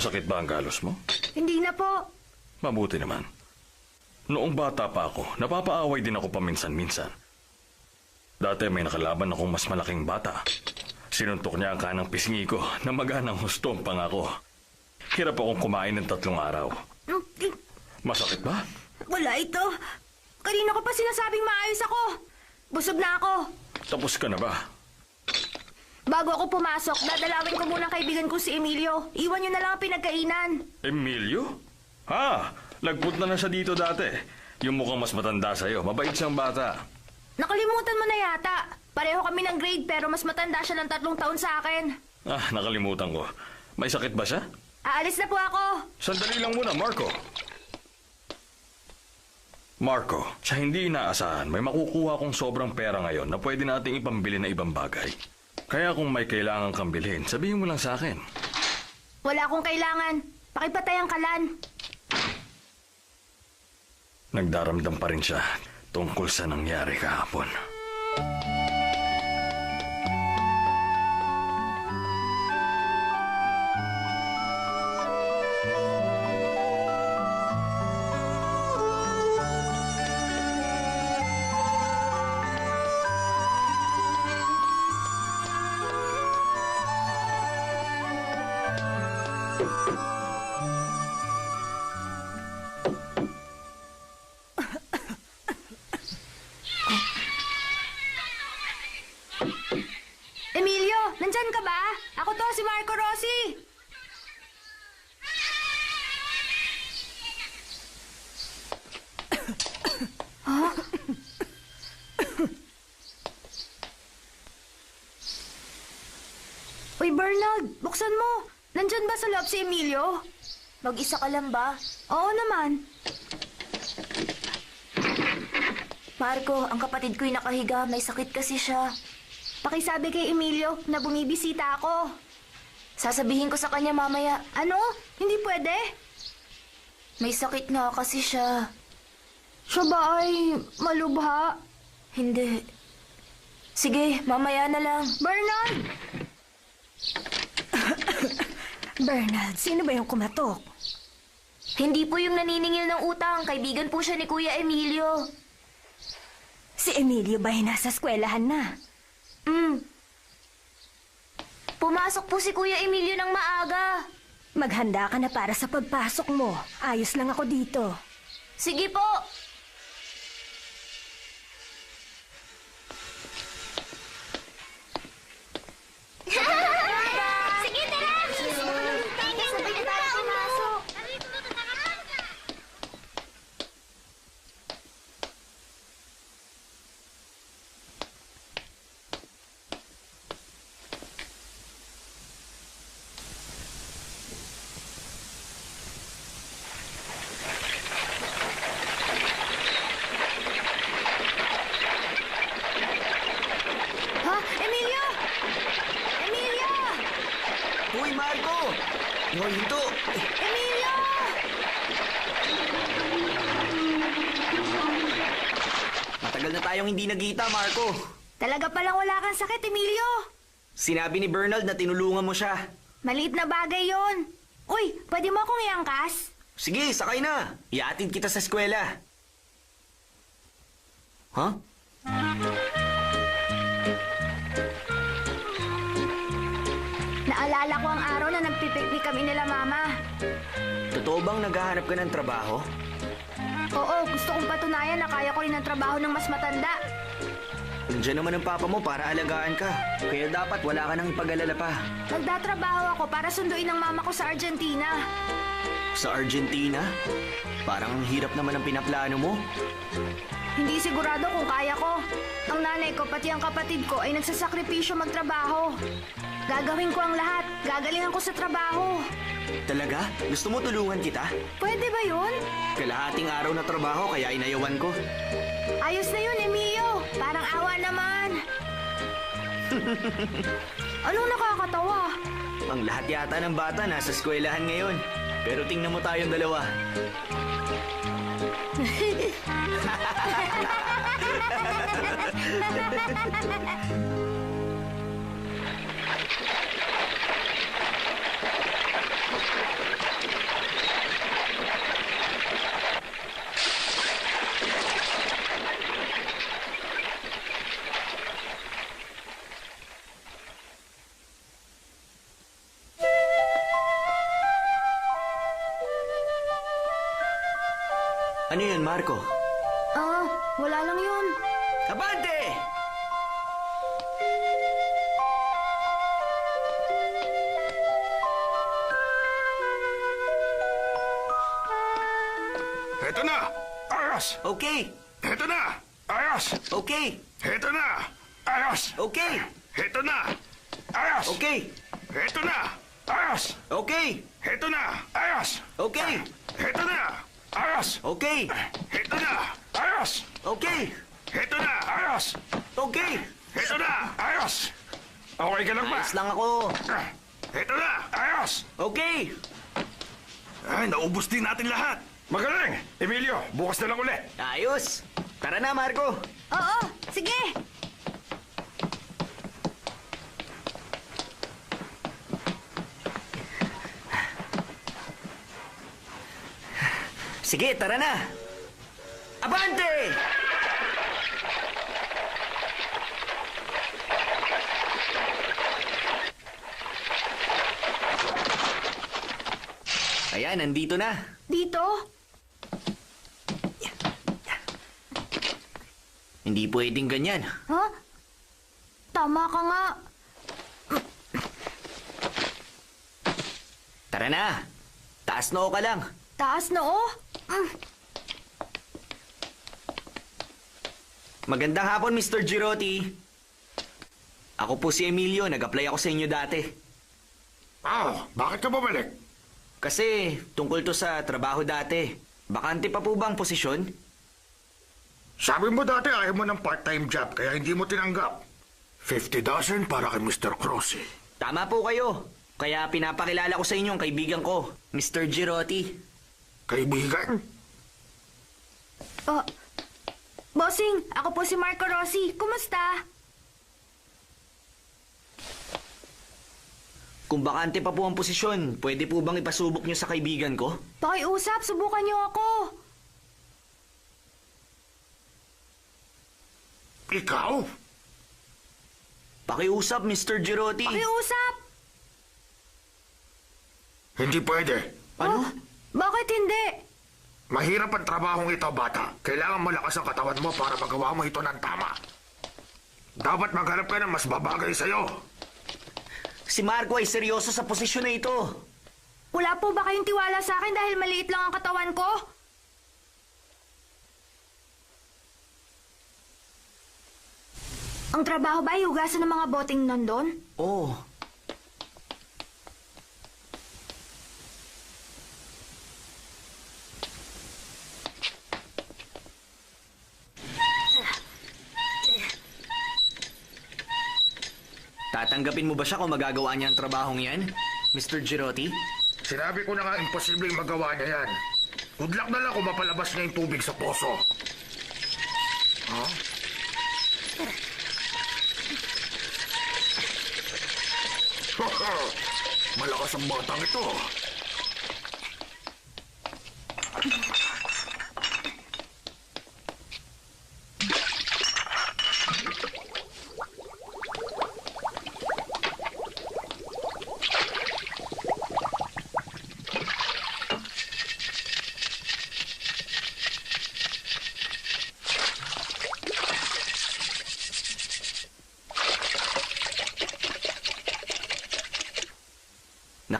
Masakit ba ang galos mo? Hindi na po. Mabuti naman. Noong bata pa ako, napapaaway din ako paminsan-minsan. Dati may nakalaban akong mas malaking bata. Sinuntok niya ang kanang pisngi ko na maganang husto ang pangako. Hirap akong kumain ng tatlong araw. Masakit ba? Wala ito. Kanina ko pa sinasabing maayos ako. Busog na ako. Tapos ka na ba? Bago ako pumasok, dadalawin ko muna ang kaibigan ko si Emilio. Iwan niyo na lang ang pinagkainan. Emilio? Ha? Nagpunta na siya dito dati. Yung mukhang mas matanda sa'yo. Mabait siyang bata. Nakalimutan mo na yata. Pareho kami ng grade pero mas matanda siya ng tatlong taon sa akin. Ah, nakalimutan ko. May sakit ba siya? Aalis na po ako. Sandali lang muna, Marco. Marco, sa hindi inaasahan, may makukuha kong sobrang pera ngayon na pwede nating ipambili na ibang bagay. Kaya kung may kailangan kang bilhin, sabihin mo lang sa akin. Wala akong kailangan. Pakipatay ang kalan. Nagdaramdam pa rin siya tungkol sa nangyari kahapon. Bernard, buksan mo. Nandyan ba sa loob si Emilio? Mag-isa ka lang ba? Oo naman. Marco, ang kapatid ko'y nakahiga. May sakit kasi siya. Pakisabi kay Emilio na bumibisita ako. Sasabihin ko sa kanya mamaya. Ano? Hindi pwede? May sakit nga kasi siya. Siya ba ay malubha? Hindi. Sige, mamaya na lang. Bernard! Bernard, sino ba yung kumatok? Hindi po yung naniningil ng utang. Kaibigan po siya ni Kuya Emilio. Si Emilio ba ay nasa eskwelahan na? Mm. Pumasok po si Kuya Emilio ng maaga. Maghanda ka na para sa pagpasok mo. Ayos lang ako dito. Sige po. Sige, tara! Sabay na tayo pumasok. Ha? Emilio! Emilio! Uy, Marco! Hoy, hinto! Emilio! Matagal na tayong hindi nagkita, Marco. Talaga palang wala kang sakit, Emilio. Sinabi ni Bernald na tinulungan mo siya. Maliit na bagay yon. Uy, pwede mo akong iangkas? Sige, sakay na. Iatid kita sa eskwela. Huh? Naalala ko ang araw na nagpipiknik kami nila mama. Totoo bang naghahanap ka ng trabaho? Oo, gusto kong patunayan na kaya ko rin ang trabaho ng mas matanda. Nandiyan naman ang papa mo para alagaan ka. Kaya dapat wala ka nang ipag-alala pa. Nagdatrabaho ako para sunduin ang mama ko sa Argentina. Sa Argentina? Parang ang hirap naman ang pinaplano mo. Hindi sigurado kung kaya ko. Ang nanay ko pati ang kapatid ko ay nagsasakripisyo magtrabaho. Gagawin ko ang lahat. Gagalingan ko sa trabaho. Talaga? Gusto mo tulungan kita? Pwede ba yun? Kalahating araw na trabaho kaya inayawan ko. Ayos na yun, Emilio. Parang awa naman. Anong nakakatawa? Ang lahat yata ng bata nasa eskwelahan ngayon. Pero tingnan mo tayong dalawa. Heto na! Ayos! Okay, Heto na! Ayos! okay, Heto na! Ayos! okay, Heto na! Ayos! okay, Heto na! Ayos! okay, Heto na! Ayos! okay, Heto na! Ayos! okay, Heto na! Ayos! okay, Heto na! Ayos! okay. Heto na! Ayos! Okay ka lang ba? Ayos lang ako. Ah, Heto na! Ayos! Okay. Ay, naubos din natin lahat. Magaling! Emilio, bukas na lang ulit. Ayos. Tara na, Marco. Oo, sige. Sige, tara na. Abante! Ayan, nandito na. Dito? Hindi pwedeng ganyan. Ha? Tama ka nga. Tara na. Taas noo ka lang. Taas na oh. Mm. Magandang hapon, Mr. Girotti. Ako po si Emilio. Nag-apply ako sa inyo dati. Ah, bakit ka bumalik? Kasi tungkol to sa trabaho dati. Bakante pa po ba ang posisyon? Sabi mo dati ayaw mo ng part-time job kaya hindi mo tinanggap. 50,000 para kay Mr. Crossy. Tama po kayo. Kaya pinapakilala ko sa inyo ang kaibigan ko, Mr. Girotti. Kaibigan? Oh. Bossing, ako po si Marco Rossi. Kumusta? Kung bakante pa po ang posisyon, pwede po bang ipasubok nyo sa kaibigan ko? Pakiusap, subukan niyo ako. Ikaw? Pakiusap, Mr. Girotti. Pakiusap. Hindi pwede. Ano? Bakit hindi? Mahirap ang trabahong ito, bata. Kailangan malakas ang katawan mo para magawa mo ito ng tama. Dapat maghanap ka ng mas babagay sa'yo. Si Marco ay seryoso sa posisyon na ito. Wala po ba kayong tiwala sa akin dahil maliit lang ang katawan ko? Ang trabaho ba ay hugasan ng mga boting nandun? Oh, Tatanggapin mo ba siya kung magagawa niya ang trabahong yan, Mr. Girotti? Sinabi ko na nga imposibleng magawa niya yan. Good luck na lang kung mapalabas niya yung tubig sa poso. Huh? 什么当道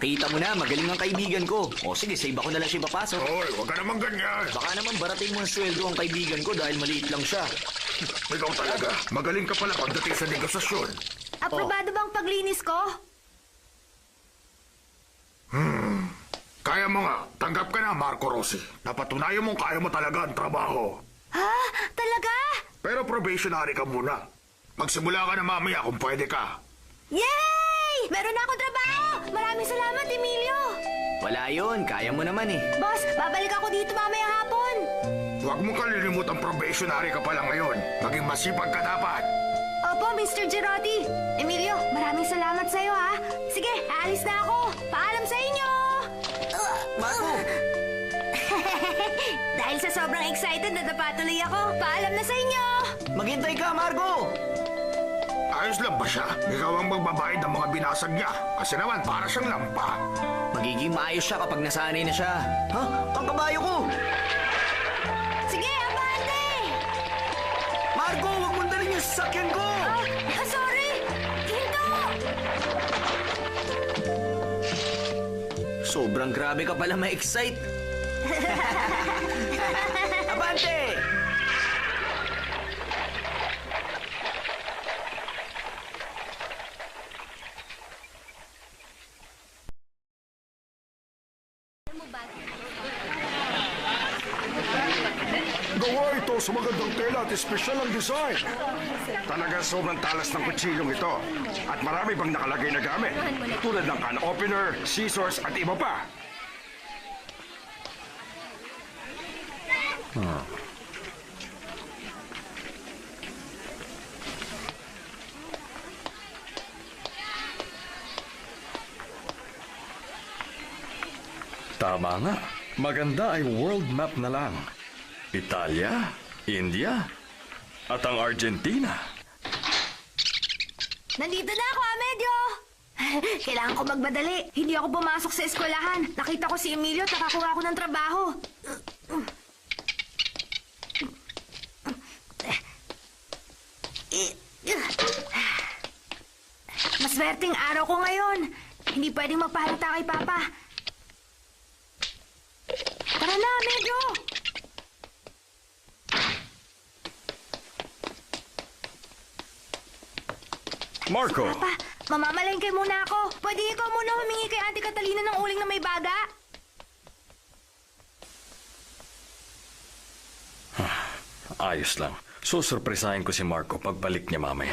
Nakita mo na, magaling ang kaibigan ko. O sige, save ako na lang siya papasok. Hoy, huwag ka naman ganyan. Baka naman barating mo ang sweldo ang kaibigan ko dahil maliit lang siya. Ikaw talaga. Magaling ka pala pagdating sa negosasyon. Aprobado bang paglinis ko? Kaya mo nga, tanggap ka na, Marco Rossi. Napatunayan mong kaya mo talaga ang trabaho. Ha? Talaga? Pero probationary ka muna. Magsimula ka na mamaya kung pwede ka. Yay! Meron na akong trabaho! Maraming salamat, Emilio! Wala yon, kaya mo naman eh. Boss, babalik ako dito mamaya hapon. Huwag mo kalilimutan probationary ka pa lang ngayon. Maging masipag ka dapat. Opo, Mr. Girotti. Emilio, maraming salamat sa'yo, ha? Sige, aalis na ako. Paalam sa inyo! Marco! Dahil sa sobrang excited na napatuloy ako, paalam na sa inyo! Maghintay ka, Marco! Ayos lang ba siya? Ikaw ang magbabayad ng mga binasag niya. Kasi naman, para siyang lampa. Magiging maayos siya kapag nasanay na siya. Ha? Ang kabayo ko! Sige, abante! Margo, huwag mong dalhin yung sasakyan ko! Ah, ah, sorry! Hinto! Sobrang grabe ka pala ma-excite. abante! Sa magandang tela at espesyal ang design. Talaga sobrang talas ng kutsilong ito. At marami pang nakalagay na gamit. Tulad ng can opener, scissors at iba pa. Tama nga. Maganda ay world map na lang. Italia, India, at ang Argentina. Nandito na ako, Amedyo! Kailangan ko magmadali. Hindi ako pumasok sa eskwelahan. Nakita ko si Emilio at nakakuha ako ng trabaho. Maswerteng araw ko ngayon. Hindi pwedeng magpahalata kay Papa. Tara na, Amedyo! Marco! Pa, mamamalengke muna ako. Pwede ikaw muna humingi kay Auntie Catalina ng uling na may baga? Ayos lang. Susurpresahin ko si Marco pagbalik niya mamaya.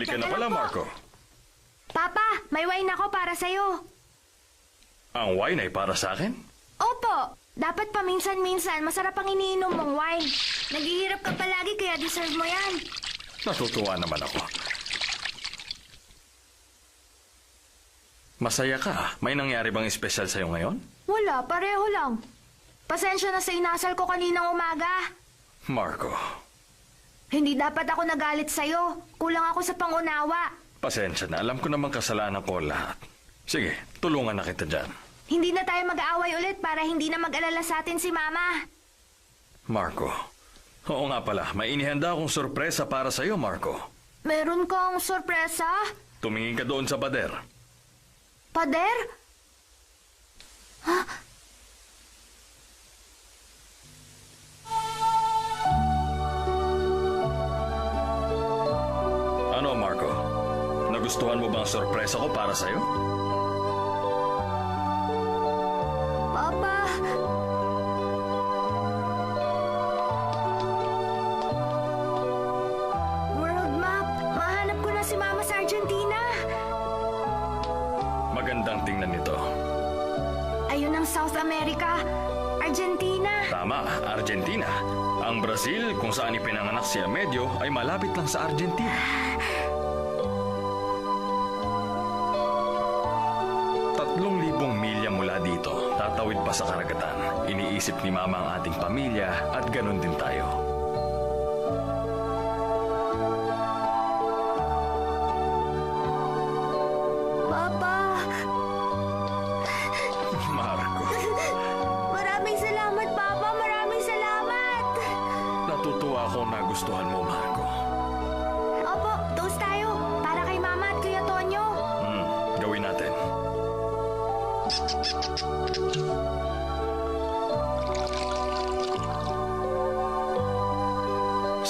Ka na pala. Marco. Papa, may wine ako para sa'yo. Ang wine ay para sa akin? Opo, dapat paminsan-minsan masarap ang iniinom mong wine. Naghihirap ka palagi kaya deserve mo yan. Natutuwa naman ako. Masaya ka. May nangyari bang espesyal sa'yo ngayon? Wala, pareho lang. Pasensya na sa inasal ko kaninang umaga. Marco, Hindi dapat ako nagalit sa'yo. Kulang ako sa pangunawa. pasensya na. Alam ko naman kasalanan ko lahat. Sige, tulungan na kita dyan. Hindi na tayo mag-aaway ulit para hindi na mag-alala sa atin si Mama. Marco. Oo nga pala, may inihanda akong sorpresa para sa'yo, Marco. Meron kang sorpresa? Tumingin ka doon sa pader. Pader? Ano, Nagustuhan mo bang sorpresa ko para sa'yo? Papa. World map. Mahanap ko na si Mama sa Argentina. Magandang tingnan nito. Ayun ang South America. Argentina. Tama, Argentina. Ang Brazil, kung saan ipinanganak si Amedio, ay malapit lang sa Argentina. Ni Mama ang ating pamilya at ganun din tayo. Papa. Marco, Maraming salamat, Papa. Maraming salamat. natutuwa akong nagustuhan mo,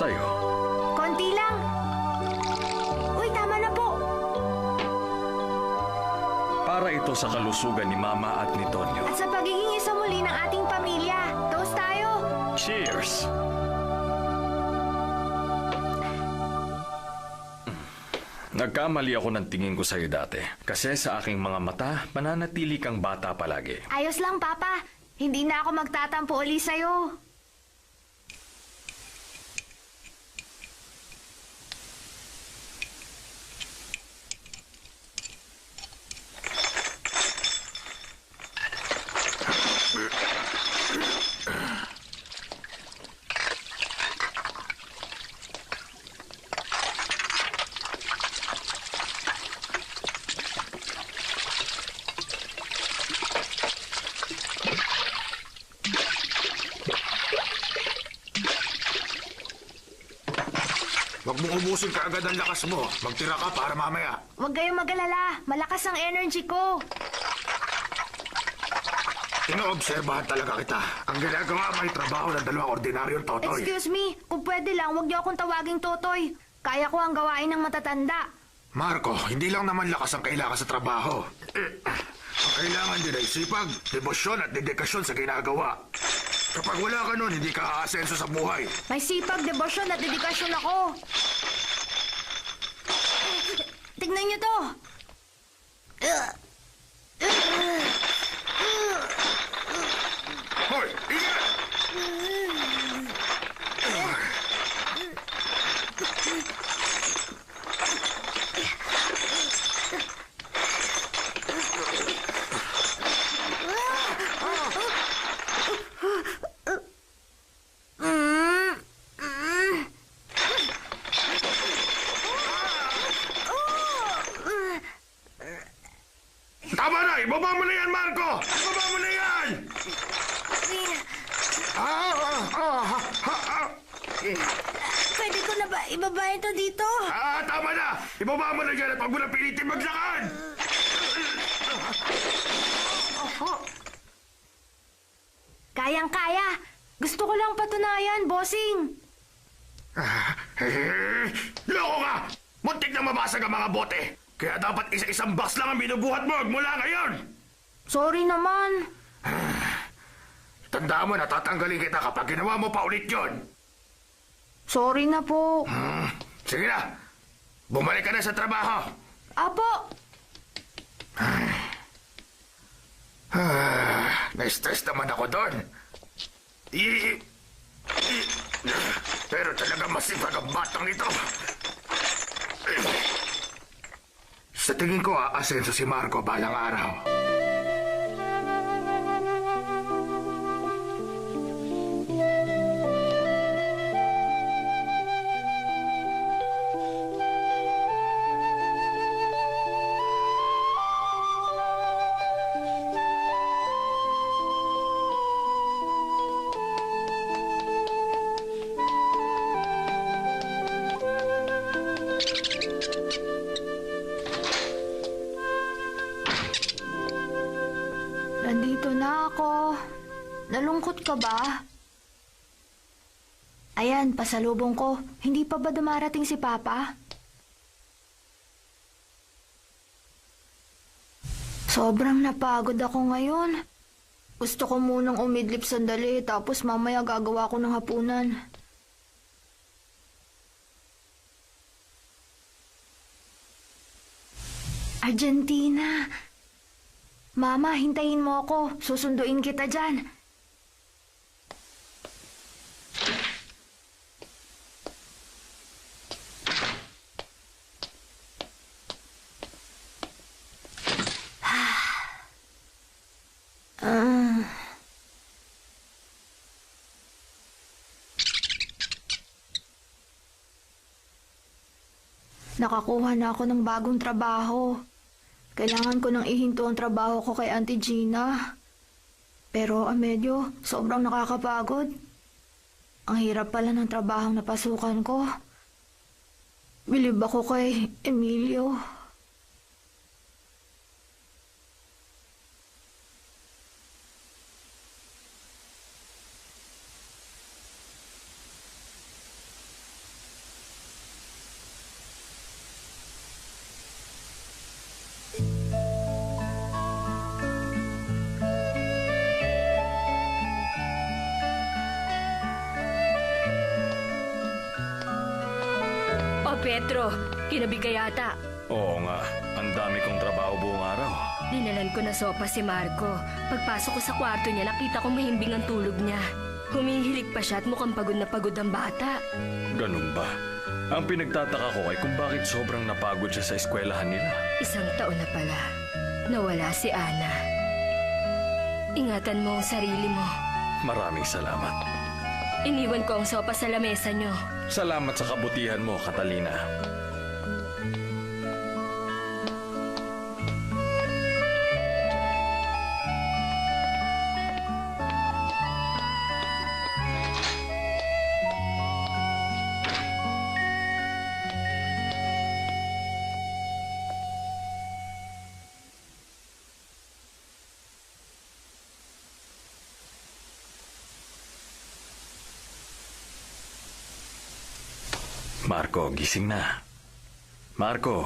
Sa'yo. Konti lang. Uy, tama na po. Para ito sa kalusugan ni Mama at ni Tonyo. At sa pagiging isa muli ng ating pamilya. Toast tayo! Cheers! Nagkamali ako ng tingin ko sa'yo dati. Kasi sa aking mga mata, mananatili kang bata palagi. Ayos lang, Papa. Hindi na ako magtatampo uli sa'yo. Huwag mong ubusin ka agad ang lakas mo. Magtira ka para mamaya. Huwag kayong magalala. Malakas ang energy ko. Inoobserbahan talaga kita. Ang ginagawa may trabaho ng dalawang ordinaryong totoy. Excuse me, kung pwede lang, huwag niyo akong tawaging Totoy. Kaya ko ang gawain ng matatanda. Marco, hindi lang naman lakas ang kailangan sa trabaho. Eh, ang kailangan din ay sipag, debosyon at dedikasyon sa ginagawa. Kapag wala ka nun, hindi ka aasenso sa buhay. May sipag, debosyon at dedikasyon ako. Tignan niyo to. Hoy, Ibaba mo na yan, Marco! Ibaba mo na yan! Ah, ah, ah, ah, ah. Pwede ko na ba ibaba ito dito? Ah, tama na! Ibaba mo na yan at huwag mo na pilitin maglakad! Kayang-kaya. Gusto ko lang patunayan, bossing. Ah, eh, Loko ka! Muntik na mabasag ang mga bote! Kaya dapat isa-isang box lang ang binubuhat mo mula ngayon! Sorry naman. Tandaan mo na tatanggalin kita kapag ginawa mo pa ulit yon. Sorry na po. Hmm, sige na! Bumalik ka na sa trabaho! Apo, Ah, na-stress naman ako doon. I, i, pero talaga masipag ang batang ito. Sa tingin ko, aasenso si Marco balang araw. Ka ba? Ayan, pasalubong ko. Hindi pa ba dumarating si Papa? Sobrang napagod ako ngayon. Gusto ko munang umidlip sandali, tapos mamaya gagawa ko ng hapunan. Argentina! Mama, hintayin mo ako. Susunduin kita dyan. Nakakuha na ako ng bagong trabaho. Kailangan ko nang ihinto ang trabaho ko kay Auntie Gina. Pero ah, medyo sobrang nakakapagod. Ang hirap pala ng trabaho na pasukan ko. Bilib ako kay Emilio. Kinabi ka yata. Oo nga, ang dami kong trabaho buong araw. Dinalan ko na sopa si Marco. Pagpasok ko sa kwarto niya, nakita ko mahimbing ang tulog niya. Humihilig pa siya at mukhang pagod na pagod ang bata. Ganun ba? Ang pinagtataka ko ay kung bakit sobrang napagod siya sa eskwelahan nila. Isang taon na pala. Nawala si Ana. Ingatan mo ang sarili mo. Maraming salamat. Iniwan ko ang sopa sa lamesa niyo. Salamat sa kabutihan mo, Catalina. Gising na. Marco.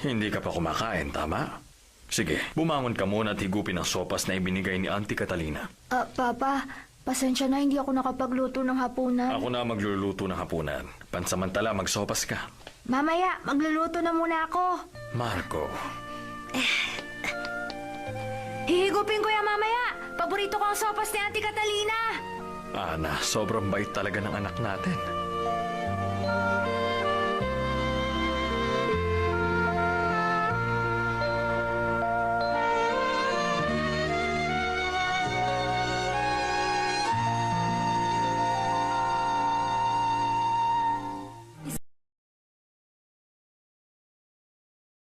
Hindi ka pa kumakain, tama? Sige, bumangon ka muna at higupin ang sopas na ibinigay ni Auntie Catalina. Ah, Papa, pasensya na hindi ako nakapagluto ng hapunan. Ako na magluluto ng hapunan. Pansamantala, magsopas ka. Mamaya, magluluto na muna ako. Marco, Hihigupin ko yan mamaya. Paborito ko ang sopas ni Auntie Catalina. Ana, sobrang bait talaga ng anak natin.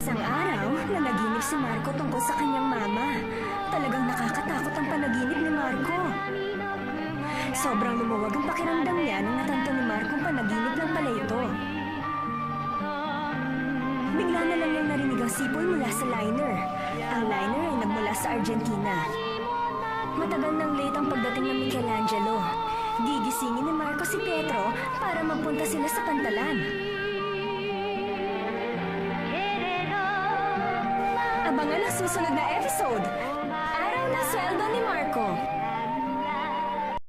Isang araw, nanaginip si Marco tungkol sa kanyang mama. Talagang nakakatakot ang panaginip ni Marco. Sobrang lumuwag ang pakiramdam niya nung natanto ni Marco ang panaginip lang pala ito. Bigla na lang niyang narinig ang sipoy mula sa liner. Ang liner ay nagmula sa Argentina. Matagal nang late ang pagdating ng Michelangelo. Gigisingin ni Marco si Pietro para magpunta sila sa pantalan. Abangan ang susunod na episode. Araw ng sweldo ni Marco.